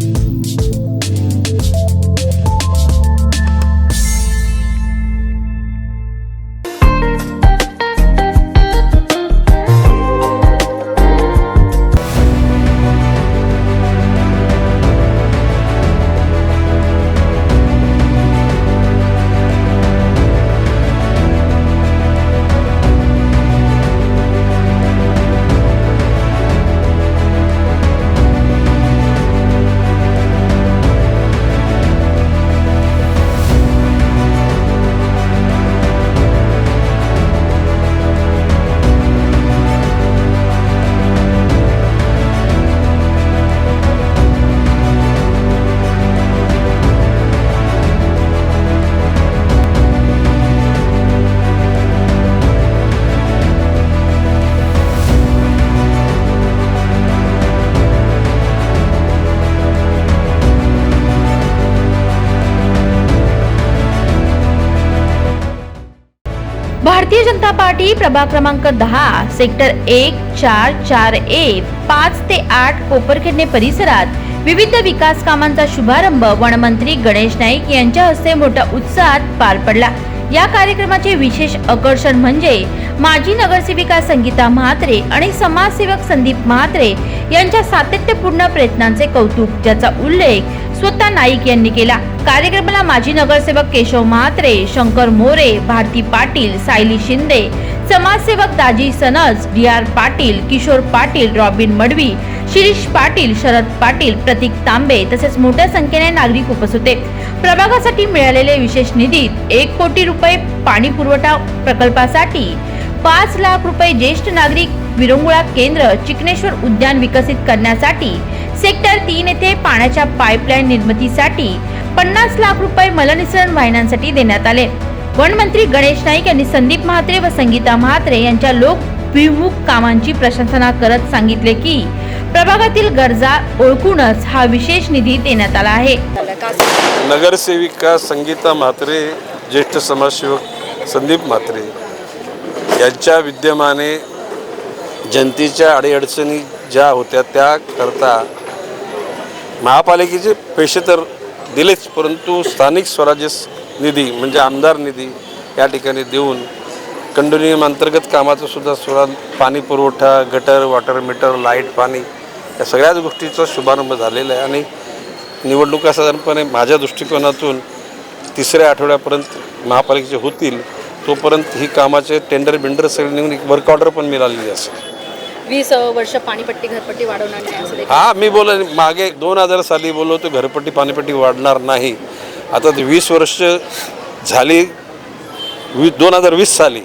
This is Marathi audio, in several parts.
you भारतीय जनता पार्टी प्रभाग क्रमांक दहा सेक्टर एक चार चार ए पाच ते आठ कोपरखेडणे परिसरात विविध विकास कामांचा शुभारंभ वनमंत्री गणेश नाईक यांच्या हस्ते मोठ्या उत्साहात पार पडला. या कार्यक्रमाचे विशेष आकर्षण म्हणजे माजी नगरसेविका संगीता म्हात्रे आणि समाजसेवक संदीप म्हात्रे यांच्या सातत्यपूर्ण प्रयत्नांचे कौतुक ज्याचा उल्लेख स्वतः नाईक यांनी केला. कार्यक्रमाला माजी नगरसेवक केशव म्हात्रे शंकर मोरे भारती पाटील सायली शिंदे समाजसेवक Daji Sanaj D R Patil Kishor Patil Robin Madvi Shirish Patil Sharad Patil Pratik Tambe तसेच मोठ्या संख्येने नागरिक उपस्थित होते. प्रभागासाठी मिळालेले विशेष निधीत एक कोटी रुपये पाणी पुरवठा प्रकल्पासाठी पाच लाख रुपये ज्येष्ठ नागरिक विरंगुळा केंद्र चिकनेश्वर उद्यान विकसित करण्यासाठी सेक्टर तीन येथे पाण्याच्या पाईपलाईन निर्मितीसाठी पन्नास लाख रुपये मलनिसरण वाहिन्यांसाठी देण्यात आले. वनमंत्री गणेश नाईक यांनी संदीप म्हात्रे व संगीता म्हात्रे यांच्या लोकभिमुख कामांची प्रशंसना करत सांगितले की प्रभागातील गरजा ओळखूनच हा विशेष निधी देण्यात आला आहे. नगरसेविका संगीता म्हात्रे ज्येष्ठ समाजसेवक संदीप म्हात्रे यांच्या विद्यमाने जनतेच्या अडीअडचणी ज्या होत्या त्याकरता महापालिकेचे पैसे तर दिलेच परंतु स्थानिक स्वराज्य निधी म्हणजे आमदार निधी या ठिकाणी देऊन कंडोनियम अंतर्गत कामाचं सुद्धा सुरा पाणी पुरवठा गटर वॉटर मीटर लाइट पाणी या सगळ्याच गोष्टीचा शुभारंभ झालेला आहे. आणि निवडणुका साधारणपणे माझ्या दृष्टिकोनातून तिसऱ्या आठवड्यापर्यंत महापालिकेचे होतील तोपर्यंत ही कामाचे टेंडर बिंडर सगळे निघून एक वर्क ऑर्डर पण मिळालेली असेल. वीस वर्ष पाणीपट्टी घरपट्टी वाढवणार नाही असं देखील. हा मी बोल मागे दोन हजार साली बोललो होतो घरपट्टी पाणीपट्टी वाढणार नाही. आता ते वीस वर्ष झाली वी दोन हजार वीस साली.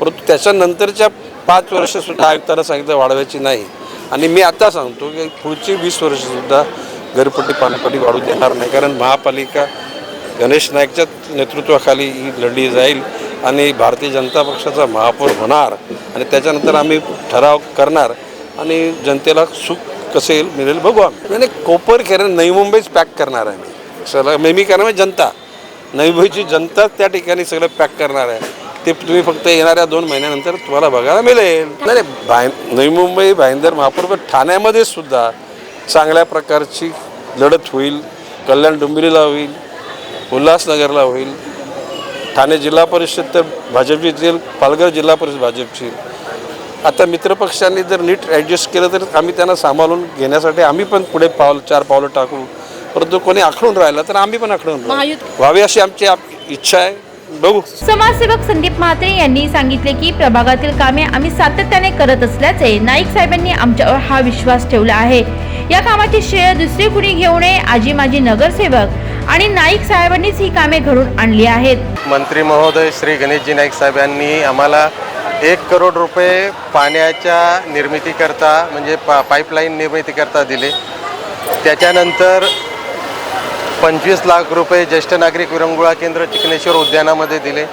परंतु त्याच्यानंतरच्या पाच वर्षसुद्धा आयुक्तांना सांगितलं वाढवायची नाही. आणि मी आता सांगतो की पुढची वीस वर्षसुद्धा घरपट्टी पाणीपट्टी वाढू देणार नाही. कारण महापालिका गणेश नाईकच्या नेतृत्वाखाली ही लढली जाईल आणि भारतीय जनता पक्षाचा महापौर होणार. आणि त्याच्यानंतर आम्ही ठराव करणार आणि जनतेला सुख कसं येईल मिळेल बघू आम्ही. नाही, कोपर खेळ नवी मुंबईच पॅक करणार आहे मी. सगळं मी मी करणार म्हणजे जनता. नवी मुंबईची जनता त्या ठिकाणी सगळं पॅक करणार आहे. ते तुम्ही फक्त येणाऱ्या दोन महिन्यानंतर तुम्हाला बघायला मिळेल. नाही नाही, भाय नवी मुंबई भाईंदर महापौर ठाण्यामध्ये सुद्धा चांगल्या प्रकारची लढत होईल. कल्याण डोंबिवलीला होईल उल्हासनगरला होईल. ठाणे जिल्हा परिषद तर भाजपची येईल पालघर जिल्हा परिषद भाजपची. आता मित्रपक्षांनी जर नीट ॲडजस्ट केलं तर आम्ही त्यांना सांभाळून घेण्यासाठी आम्ही पण पुढे पावलं चार पावलं टाकू. परंतु कोणी आखडून राहिला तर आम्ही पण आखडून राहू. व्हावी अशी आमची आप- इच्छा आहे. बघू. समाजसेवक संदीप म्हात्रे यांनी सांगितले की प्रभागातील कामे आम्ही सातत्याने करत असल्याचे नाईक साहेबांनी आमच्यावर हा विश्वास ठेवला आहे. या कामाचे श्रेय दुसरे कुणी घेऊ नये आजी माजी नगरसेवक आणि नाईक साहेबांनीच ही कामे घडून आणली आहेत. मंत्री महोदय श्री गणेशजी नाईक साहेब यांनी आम्हाला एक करोड रुपये पाण्याच्या निर्मितीकरता म्हणजे पा पाईपलाईन निर्मितीकरता दिले. त्याच्यानंतर पंचवीस लाख रुपये ज्येष्ठ नागरिक विरंगुळा केंद्र चिकनेश्वर उद्यानामध्ये दिले.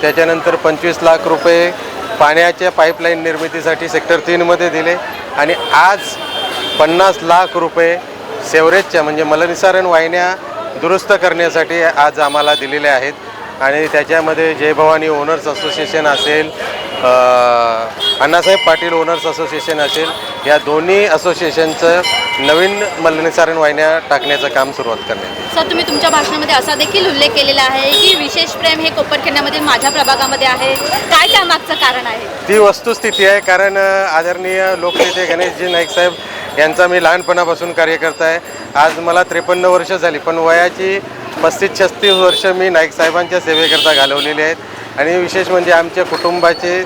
त्याच्यानंतर पंचवीस लाख रुपये पाण्याच्या पाईपलाईन निर्मितीसाठी सेक्टर तीनमध्ये दिले. आणि आज पन्नास लाख रुपये सेवरेजच्या म्हणजे मलनिसारण वाहिन्या दुरुस्त करण्यासाठी आज आम्हाला दिलेले आहेत. आणि त्याच्यामध्ये जय भवानी ओनर्स असोसिएशन असेल अण्णासाहेब पाटील ओनर्स असोसिएशन असेल या दोन्ही असोसिएशनचं नवीन मलनिसारण वाहिन्या टाकण्याचं काम सुरुवात करण्यात. सर तुम्ही तुमच्या भाषणामध्ये असा देखील उल्लेख केलेला आहे की विशेष प्रेम हे कोपरखेड्यामधील माझ्या प्रभागामध्ये आहे. काय त्यामागचं कारण आहे? ती वस्तुस्थिती आहे कारण आदरणीय लोकनेते गणेशजी नाईक साहेब यांचा मी लहानपणापासून कार्यकर्ता आहे. आज मला त्रेपन्न वर्ष झाली पण वयाची पस्तीस छत्तीस वर्ष मी नाईक साहेबांच्या सेवेकरता घालवलेली आहेत. आणि विशेष म्हणजे आमच्या कुटुंबाचे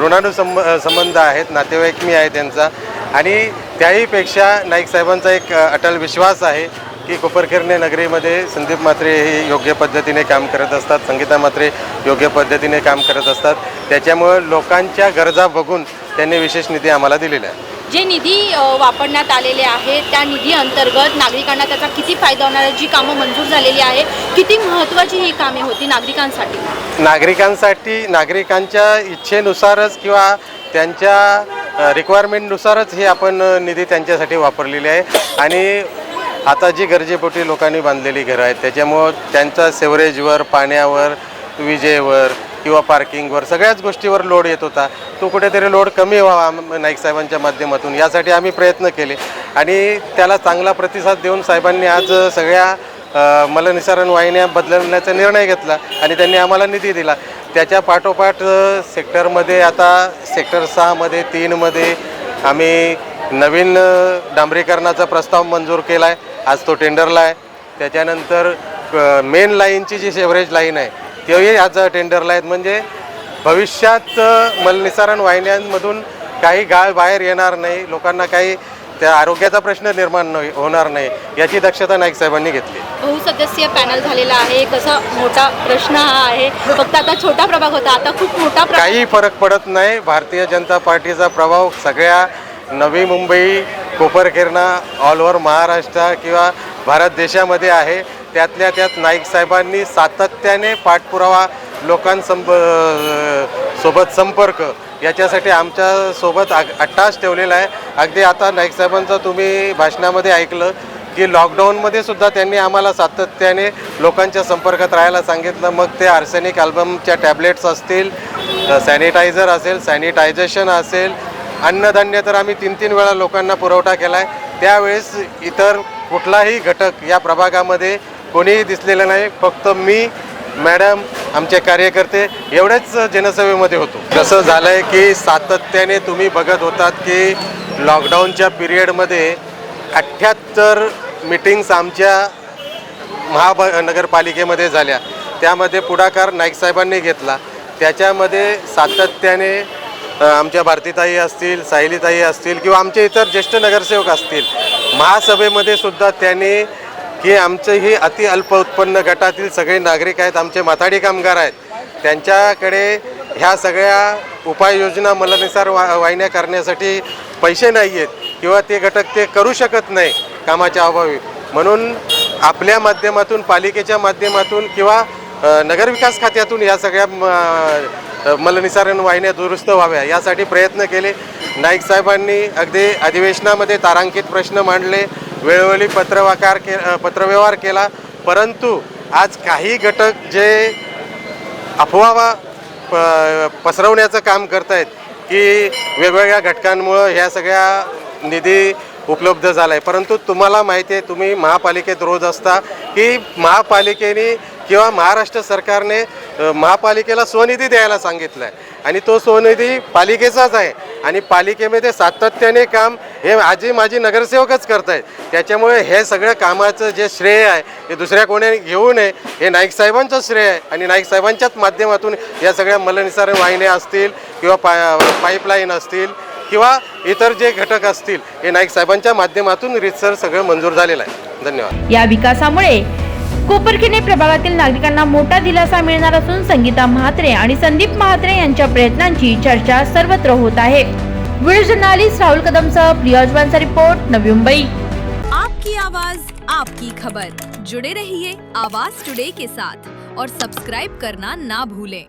ऋणानुसंब संबंध आहेत नातेवाईक मी आहे त्यांचा. आणि त्याहीपेक्षा नाईक साहेबांचा एक अटल विश्वास आहे की कोपरखिरणे नगरीमध्ये संदीप मात्रे हे योग्य पद्धतीने काम करत असतात संगीता मात्रे योग्य पद्धतीने काम करत असतात. त्याच्यामुळं लोकांच्या गरजा बघून त्यांनी विशेष निधी आम्हाला दिलेला आहे. जे निधी वापरण्यात आलेले आहे त्या निधी अंतर्गत नागरिकांना त्याचा किती फायदा होणार आहे जी कामं मंजूर झालेली आहे किती महत्त्वाची ही कामे होती नागरिकांसाठी? नागरिकांसाठी नागरिकांच्या इच्छेनुसारच किंवा त्यांच्या रिक्वायरमेंटनुसारच हे आपण निधी त्यांच्यासाठी वापरलेली आहे. आणि आता जी गरजेपोटी लोकांनी बांधलेली घरं आहेत त्याच्यामुळं त्यांचा सेवरेजवर पाण्यावर विजेवर किंवा पार्किंगवर सगळ्याच गोष्टीवर लोड येत होता. तो कुठेतरी लोड कमी व्हावा नाईक साहेबांच्या माध्यमातून. यासाठी आम्ही प्रयत्न केले. आणि त्याला चांगला प्रतिसाद देऊन साहेबांनी आज सगळ्या मलनिसारण वाहिन्या बदलण्याचा निर्णय घेतला आणि त्यांनी आम्हाला निधी दिला. त्याच्या पाठोपाठ सेक्टरमध्ये आता सेक्टर सहामध्ये तीनमध्ये आम्ही नवीन डांबरीकरणाचा प्रस्ताव मंजूर केला आहे आज तो टेंडरला आहे. त्याच्यानंतर मेन लाईनची जी सेवरेज लाईन आहे तेही आज टेंडरला आहेत. म्हणजे भविष्यात मलनिसारण वाहिन्यांमधून काही गाळ बाहेर येणार नाही. लोकांना काही त्या आरोग्याचा प्रश्न निर्माण नाही होणार नाही याची दक्षता नाईक साहेबांनी घेतली. बहुसदस्यीय पॅनल झालेला आहे. कसा मोठा प्रश्न हा आहे. फक्त आता छोटा प्रभाग होता. आता खूप मोठा काही फरक पडत नाही. भारतीय जनता पार्टीचा प्रभाव सगळ्या नवी मुंबई कोपरखिरणा ऑल ओव्हर महाराष्ट्र किंवा भारत देशामध्ये आहे. त्यातल्या त्यात नाईक साहेबांनी सातत्याने पाठपुरावा लोकांसंब सोबत संपर्क याच्यासाठी आमच्यासोबत आग अट्टास ठेवलेला आहे. अगदी आता नाईक साहेबांचं तुम्ही भाषणामध्ये ऐकलं की लॉकडाऊनमध्ये सुद्धा त्यांनी आम्हाला सातत्याने लोकांच्या संपर्कात राहायला सांगितलं. मग ते आर्सेनिक अल्बमच्या टॅबलेट्स असतील सॅनिटायझर असेल सॅनिटायझेशन असेल अन्नधान्य तर आम्ही तीन तीन वेळा लोकांना पुरवठा केला आहे त्यावेळेस इतर कुठलाही घटक या प्रभागामध्ये कोणीही दिसलेलं नाही. फक्त मी मॅडम आमचे कार्यकर्ते एवढेच जनसभेमध्ये होतो. कसं झालं आहे की सातत्याने तुम्ही बघत होतात की लॉकडाऊनच्या पिरियडमध्ये अठ्ठ्याहत्तर मीटिंग्स आमच्या महानगरपालिकेमध्ये झाल्या. त्यामध्ये पुढाकार नाईक साहेबांनी घेतला. त्याच्यामध्ये सातत्याने आमच्या भारतीताई असतील सायलीताई असतील किंवा आमचे इतर ज्येष्ठ नगरसेवक असतील महासभेमध्ये सुद्धा त्यांनी की आमचं ही अति अल्प उत्पन्न गटातील सगळे नागरिक आहेत आमचे माथाडी कामगार आहेत. त्यांच्याकडे ह्या सगळ्या उपाययोजना मलनिसार वा वाहिन्या करण्यासाठी पैसे नाही आहेत किंवा ते घटक ते करू शकत नाही कामाच्या अभावी. म्हणून आपल्या माध्यमातून पालिकेच्या माध्यमातून किंवा नगरविकास खात्यातून या सगळ्या म, मलनिसारण वाहिन्या दुरुस्त व्हाव्या यासाठी प्रयत्न केले. नाईक साहेबांनी अगदी अधिवेशनामध्ये तारांकित प्रश्न मांडले. वेळोवेळी पत्रवाकार के पत्रव्यवहार केला. परंतु आज काही घटक जे अफवा प- पसरवण्याचं काम करत आहेत की वेगवेगळ्या घटकांमुळं ह्या सगळ्या निधी उपलब्ध झाला आहे परंतु तुम्हाला माहिती आहे तुम्ही महापालिकेत रोज असता की महापालिकेने किंवा महाराष्ट्र सरकारने महापालिकेला स्वनिधी द्यायला सांगितलं आहे आणि तो स्वनिधी पालिकेचाच आहे. आणि पालिकेमध्ये सातत्याने काम हे आजी माझी नगरसेवकच करत आहेत त्याच्यामुळे हे सगळं कामाचं जे श्रेय आहे हे दुसऱ्या कोणी घेऊ नये हे नाईक साहेबांचं श्रेय आहे. आणि नाईक साहेबांच्याच माध्यमातून या सगळ्या मलनिसारण वाहिन्या असतील किंवा पा पाईपलाईन असतील किंवा इतर जे घटक असतील हे नाईक साहेबांच्या माध्यमातून रितसर सगळं मंजूर झालेलं आहे. धन्यवाद. या विकासामुळे कोपरखिने प्रभागातील नागरिकांना मोठा दिलासा मिळणार असून संगीता म्हात्रे आणि संदीप म्हात्रे यांच्या प्रयत्नांची चर्चा सर्वत्र होत आहे. व्हिडिओ जर्नालिस्ट राहुल कदम सह अजवानचा रिपोर्ट नवी मुंबई. आपकी आवाज आपकी खबर. जुड़े रहिए आवाज टुडे के साथ और सब्सक्राइब करना ना भूलें।